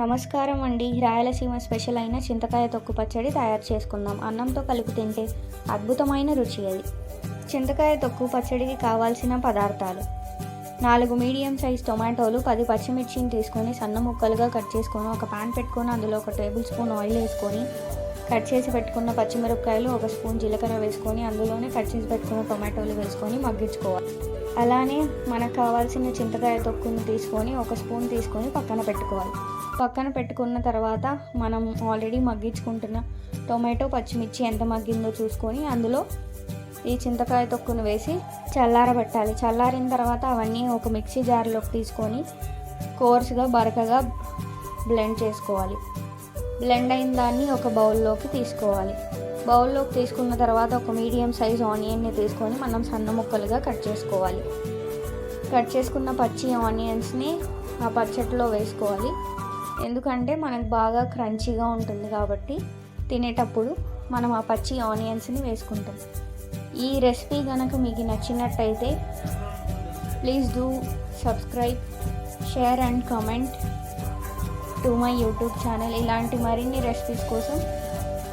నమస్కారం అండి. రాయలసీమ స్పెషల్ అయిన చింతకాయ తొక్కు పచ్చడి తయారు చేసుకుందాం. అన్నంతో కలిపి తింటే అద్భుతమైన రుచి అది. చింతకాయ తొక్కు పచ్చడికి కావాల్సిన పదార్థాలు. నాలుగు మీడియం సైజ్ టొమాటోలు పది పచ్చిమిర్చిని తీసుకొని సన్న ముక్కలుగా కట్ చేసుకొని ఒక పాన్ పెట్టుకొని అందులో ఒక టేబుల్ స్పూన్ ఆయిల్ వేసుకొని కట్ చేసి పెట్టుకున్న పచ్చిమిరపకాయలు ఒక స్పూన్ జీలకర్ర వేసుకొని అందులోనే కట్ చేసి పెట్టుకున్న టొమాటోలు వేసుకొని మగ్గించుకోవాలి. అలానే మనకు కావాల్సిన చింతకాయ తొక్కుని తీసుకొని ఒక స్పూన్ తీసుకొని పక్కన పెట్టుకోవాలి. పక్కన పెట్టుకున్న తర్వాత మనం ఆల్రెడీ మగ్గించుకుంటున్న టొమాటో పచ్చిమిర్చి ఎంత మగ్గిందో చూసుకొని అందులో ఈ చింతకాయ తొక్కును వేసి చల్లారబెట్టాలి. చల్లారిన తర్వాత అవన్నీ ఒక మిక్సీ జార్లోకి తీసుకొని కోర్సుగా బరకగా బ్లెండ్ చేసుకోవాలి. బ్లెండ్ అయిన దాన్ని ఒక బౌల్లోకి తీసుకోవాలి. బౌల్లోకి తీసుకున్న తర్వాత ఒక మీడియం సైజ్ ఆనియన్ని తీసుకొని మనం సన్న ముక్కలుగా కట్ చేసుకోవాలి. కట్ చేసుకున్న పచ్చి ఆనియన్స్ని ఆ పచ్చట్లో వేసుకోవాలి. ఎందుకంటే మనకు బాగా క్రంచీగా ఉంటుంది కాబట్టి తినేటప్పుడు మనం ఆ పచ్చి ఆనియన్స్ని వేసుకుంటాం. ఈ రెసిపీ కనుక మీకు నచ్చినట్టయితే please do subscribe share and comment. To my YouTube channel. ఇలాంటి మరిన్ని రెసిపీస్ కోసం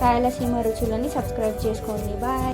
రాయలసీమ రుచులని సబ్స్క్రైబ్ చేసుకోండి. బాయ్